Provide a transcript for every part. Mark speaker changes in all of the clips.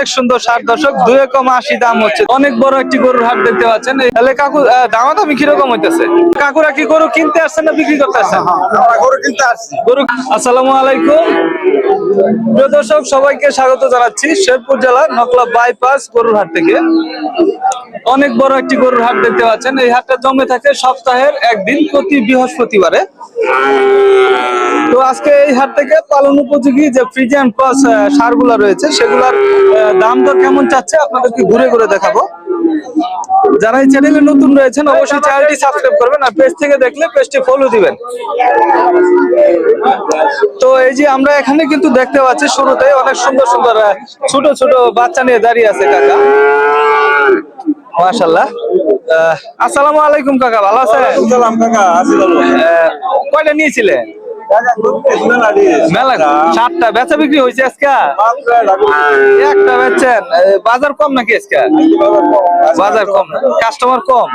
Speaker 1: অনেক সুন্দর ষাট দশক দুই কম আশি দাম হচ্ছে। অনেক বড় একটি গরুর হাট দেখতে পাচ্ছেন। তাহলে কাকু দামা দামি কীরকম হইতেছে? কাকুরা কি গরু কিনতে আসছেন না বিক্রি করতে আসছেন?
Speaker 2: গরু কিনতে আসছি।
Speaker 1: গরু আসসালামু আলাইকুম। প্রিয় দর্শক সবাইকে স্বাগত জানাচ্ছি শেরপুর জেলার নকলা বাইপাস গরুর হাট থেকে। অনেক বড় একটি গরুর হাট দেখতে পাচ্ছেন। এই হাটটা জমে থাকে সপ্তাহের একদিন প্রতি বৃহস্পতিবারে। তো আজকে এই হাট থেকে পালন উপযোগী যে ফ্রিজ ফ্রিজিয়ান ক্রস সারগুলা রয়েছে সেগুলার দাম দর কেমন চাচ্ছে আপনাদেরকে ঘুরে ঘুরে দেখাবো। যারা এই চ্যানেলে নতুন রয়েছেন অবশ্যই চ্যানেলটি সাবস্ক্রাইব করবেন আর পেজ থেকে দেখলে পেজটি ফলো দিবেন। তো এই যে আমরা এখানে কিন্তু দেখতে পাচ্ছি শুরুতে অনেক সুন্দর সুন্দর ছোট ছোট বাচ্চা নিয়ে দাঁড়িয়ে আছে কাকা। মাশাল্লাহ আহ, আসসালামু আলাইকুম কাকা ভালো আছেন? কয়টা নিয়েছিলেন
Speaker 2: না
Speaker 1: বেচা বিক্রি হয়েছে আজকে? একটা বেচছেন। বাজার কম নাকি আজকে? বাজার কম কাস্টমার কম।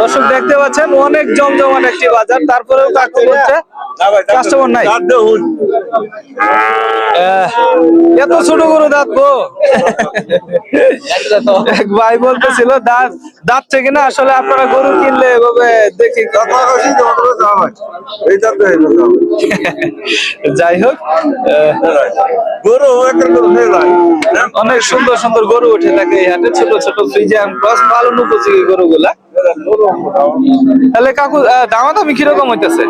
Speaker 1: দর্শক দেখতে পাচ্ছেন, অনেক জমজমাট একটি বাজার। তারপরেও কাকু বলছে, কাস্টমার নাই। এত ছোট গরু দাঁতবো এক ভাই বলতেছিল দাঁত দাঁত থেকে না আসলে আপনারা গরু কিনলে এভাবে দেখি যাই হোক
Speaker 2: গরু
Speaker 1: অনেক সুন্দর সুন্দর গরু উঠে থাকে এই হাটে ছোট ছোট ফ্রিজিয়ান ক্রস পালন উপযোগী গরুগুলা। তাহলে কাকু আহ, দামাদামি কীরকম হইতেছে?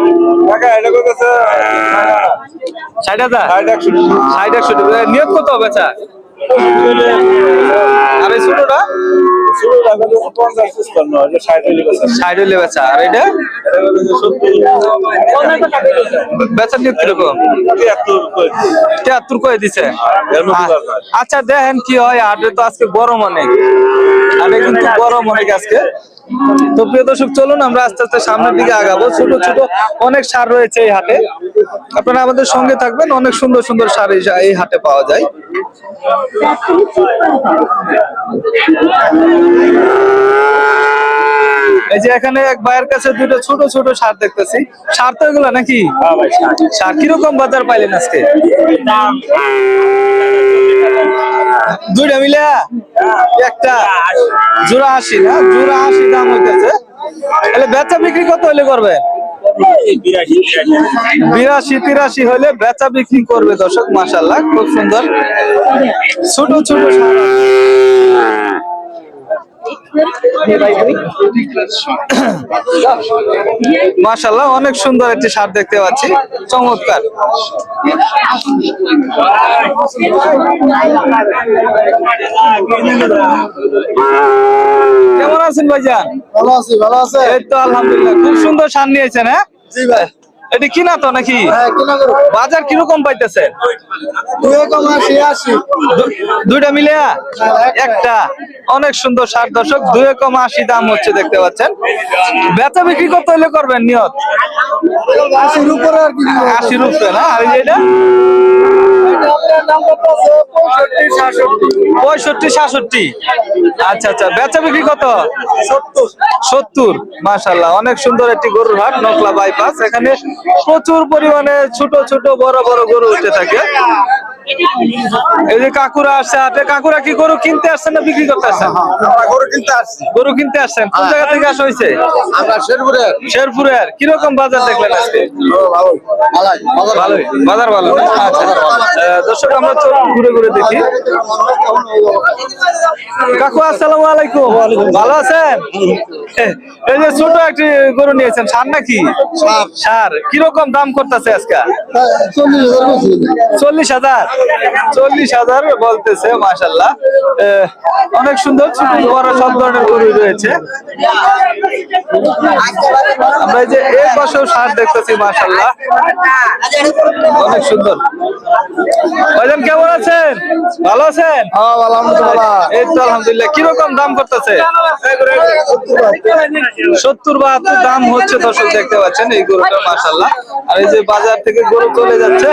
Speaker 1: ষাট হাজার?
Speaker 2: ষাট একশো
Speaker 1: নিয়োগ কত আর এই ছোটটা?
Speaker 2: ষাট হইলে বেচা।
Speaker 1: আর এটা? নিয়োগ কীরকম?
Speaker 2: তিয়াত্তর
Speaker 1: করে দিছে। আচ্ছা দেখেন কি হয় হাটে তো আজকে গরম অনেক। হাটে কিন্তু গরম অনেক আজকে। তো প্রিয় দর্শক চলুন আমরা আস্তে আস্তে সামনের দিকে আগাবো। ছোট ছোট অনেক সার রয়েছে এই হাটে। আপনারা আমাদের সঙ্গে থাকবেন অনেক সুন্দর সুন্দর সার এই হাটে পাওয়া যায়। এই যে এখানে এক ভাইয়ের কাছে দুটো ছোট ছোট সার দেখতেছি। সার তো এগুলো নাকি? সার। কীরকম বাজার পাইলেন আজকে? দুইটা একটা। আশি, না? আশি তাহলে বেচা বিক্রি হলে করবে? বিরাশি, তিরাশি বেচা বিক্রি করবে দর্শক মাসাল্লাহ খুব সুন্দর। ছোট ছোট। মাশাল্লাহ অনেক সুন্দর একটি সার দেখতে পাচ্ছি। চমৎকার। কেমন আছেন ভাইজান?
Speaker 2: ভালো আছি ভালো আছে।
Speaker 1: এই তো আলহামদুলিল্লাহ খুব সুন্দর সার নিয়েছেন হ্যাঁ?
Speaker 2: জি ভাই।
Speaker 1: এটি কিনা তো নাকি?
Speaker 2: হ্যাঁ
Speaker 1: বাজার কীরকম পাইতেছেন দুইটা মিলে একটা। অনেক সুন্দর ষাট দশক দুই কম আশি দাম হচ্ছে দেখতে পাচ্ছেন। বেচা বিক্রি করতে হলে করবেন নিয়ত।
Speaker 2: আশির উপরে আর কি
Speaker 1: আশি রুপে না? আর এটা? পঁয়ষট্টি, সাতষট্টি। আচ্ছা আচ্ছা। বেচা বিক্রি কত? সত্তর। মাসাল্লাহ অনেক সুন্দর একটি গরুর হাট, নকলা বাইপাস। এখানে প্রচুর পরিমাণে ছোট ছোট, বড় বড় গরু উঠে থাকে। এই যে কাকুরা আসছে হাটে কাকুরা কি গরু কিনতে আসছেন না বিক্রি করতে আসছেন
Speaker 2: গরু কিনতে আসছি।
Speaker 1: গরু কিনতে আসছেন। কোন জায়গা থেকে আসা হয়েছে?
Speaker 2: আমরা শেরপুরে।
Speaker 1: শেরপুরের। কীরকম বাজার দেখলেন আজকে?
Speaker 2: ভালো। ভালোই।
Speaker 1: বাজার ভালো? আচ্ছা। দর্শক আমরা ঘুরে ঘুরে দেখি। কাকু আসসালামু আলাইকুম। ভালো আছেন? এই যে ছোট একটি গরু নিয়েছেন সার নাকি? সার। কীরকম দাম করতেছে আজকে?
Speaker 2: চল্লিশ হাজার?
Speaker 1: চল্লিশ হাজার বলতেছে মাসাল্লাহ অনেক সুন্দর ছোট বড় সব ধরনের গরু রয়েছে। আমরা যে এই পাশেও সার দেখতেছি মাসাল্লাহ অনেক সুন্দর। ভাইজান কেমন আছেন? ভালো আছেন?
Speaker 2: হ্যাঁ আলহামদুলিল্লাহ।
Speaker 1: এই তো আলহামদুলিল্লাহ। কীরকম দাম করতেছে? সত্তর বাহাত্তর দাম হচ্ছে দর্শক দেখতে পাচ্ছেন এই গরুটা মাসাল্লাহ আর এই যে বাজার থেকে গরু চলে যাচ্ছে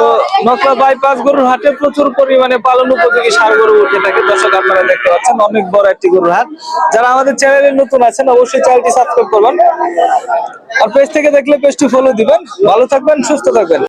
Speaker 1: তো নকলা বাইপাস গরুর হাটে প্রচুর পরিমাণে পালন উপযোগী সার গরু উঠে থাকে। দর্শক, আপনারা দেখতে পাচ্ছেন অনেক বড় একটি গরুর হাট। যারা আমাদের চ্যানেলে নতুন আছেন, অবশ্যই চ্যানেলটি সাবস্ক্রাইব করবেন। আর পেজ থেকে দেখলে পেজটি ফলো দিবেন। ভালো থাকবেন, সুস্থ থাকবেন।